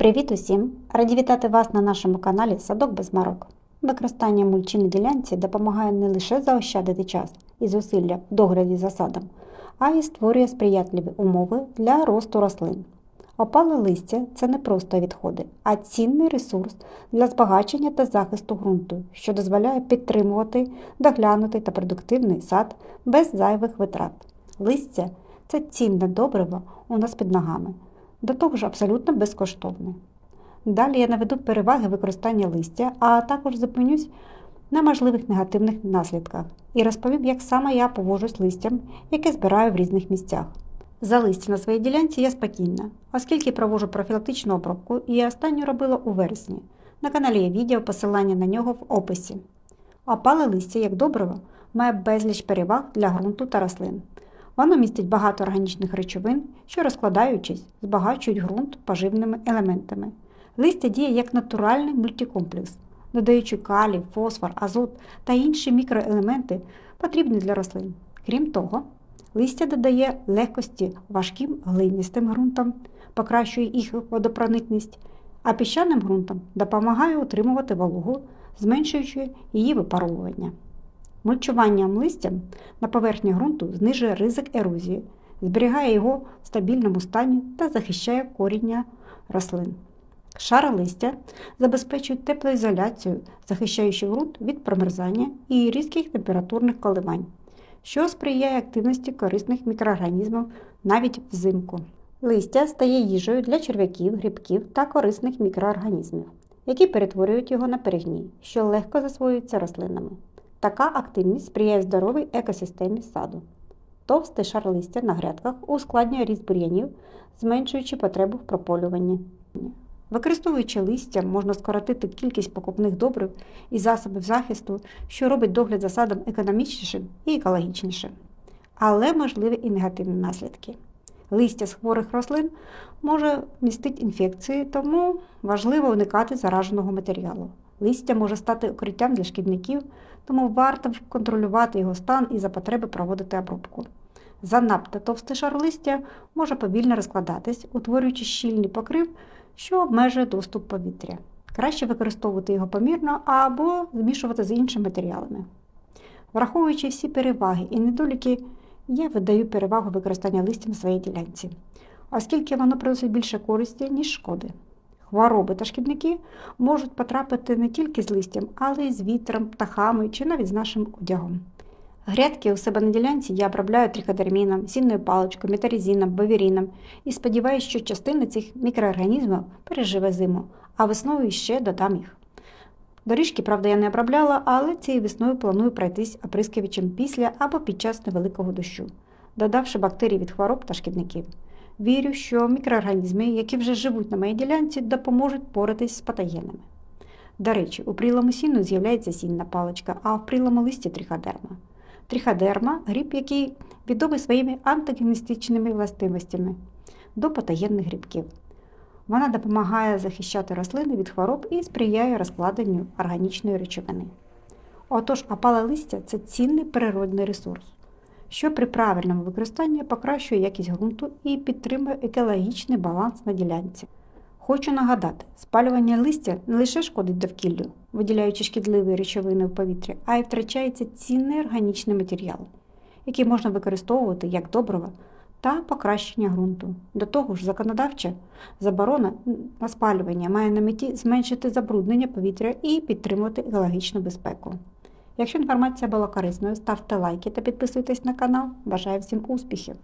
Привіт усім! Раді вітати вас на нашому каналі Садок без марок. Використання мульчі на ділянці допомагає не лише заощадити час і зусилля в догляді за садом, а й створює сприятливі умови для росту рослин. Опале листя це не просто відходи, а цінний ресурс для збагачення та захисту ґрунту, що дозволяє підтримувати доглянутий та продуктивний сад без зайвих витрат. Листя це цінне добриво у нас під ногами, до того ж абсолютно безкоштовне. Далі я наведу переваги використання листя, а також зупинюсь на можливих негативних наслідках і розповім, як саме я поводжусь з листям, яке збираю в різних місцях. За листя на своїй ділянці я спокійна, оскільки проводжу профілактичну обробку і я останню робила у вересні. На каналі є відео, посилання на нього в описі. Опале листя, як добриво, має безліч переваг для ґрунту та рослин. Воно містить багато органічних речовин, що, розкладаючись, збагачують ґрунт поживними елементами. Листя діє як натуральний мультикомплекс, додаючи калій, фосфор, азот та інші мікроелементи, потрібні для рослин. Крім того, листя додає легкості важким глиністим ґрунтам, покращує їх водопроникність, а піщаним ґрунтам допомагає утримувати вологу, зменшуючи її випаровування. Мульчуванням листям на поверхні ґрунту знижує ризик ерозії, зберігає його в стабільному стані та захищає коріння рослин. Шари листя забезпечують теплоізоляцію, захищаючи ґрунт від промерзання і різких температурних коливань, що сприяє активності корисних мікроорганізмів навіть взимку. Листя стає їжею для черв'яків, грибків та корисних мікроорганізмів, які перетворюють його на перегній, що легко засвоюється рослинами. Така активність сприяє здоровій екосистемі саду. Товстий шар листя на грядках ускладнює ріст бур'янів, зменшуючи потребу в прополюванні. Використовуючи листя, можна скоротити кількість покупних добрив і засобів захисту, що робить догляд за садом економічнішим і екологічнішим. Але можливі і негативні наслідки. Листя з хворих рослин може містити інфекції, тому важливо уникати зараженого матеріалу. Листя може стати укриттям для шкідників, тому варто контролювати його стан і за потреби проводити обробку. Занадто товстий шар листя може повільно розкладатись, утворюючи щільний покрив, що обмежує доступ повітря. Краще використовувати його помірно або змішувати з іншими матеріалами. Враховуючи всі переваги і недоліки, я видаю перевагу використання листя на своїй ділянці, оскільки воно приносить більше користі, ніж шкоди. Хвороби та шкідники можуть потрапити не тільки з листям, але й з вітром, птахами чи навіть з нашим одягом. Грядки у себе на ділянці я обробляю триходерміном, сінною паличкою, метарізіном, бовіріном і сподіваюся, що частина цих мікроорганізмів переживе зиму, а весною ще додам їх. Доріжки, правда, я не обробляла, але цією весною планую пройтись оприскувачем після або під час невеликого дощу, додавши бактерії від хвороб та шкідників. Вірю, що мікроорганізми, які вже живуть на моїй ділянці, допоможуть поратись з патогенами. До речі, у прілому сіну з'являється сінна паличка, а в прілому листі триходерма. Триходерма гриб, який відомий своїми антагеністичними властивостями до патогенних грибків. Вона допомагає захищати рослини від хвороб і сприяє розкладенню органічної речовини. Отож, опале листя це цінний природний ресурс, що при правильному використанні покращує якість ґрунту і підтримує екологічний баланс на ділянці. Хочу нагадати, спалювання листя не лише шкодить довкіллю, виділяючи шкідливі речовини в повітрі, а й втрачається цінний органічний матеріал, який можна використовувати як добриво та покращення ґрунту. До того ж, законодавча заборона на спалювання має на меті зменшити забруднення повітря і підтримувати екологічну безпеку. Якщо інформація була корисною, ставте лайки та підписуйтесь на канал. Бажаю всім успіхів!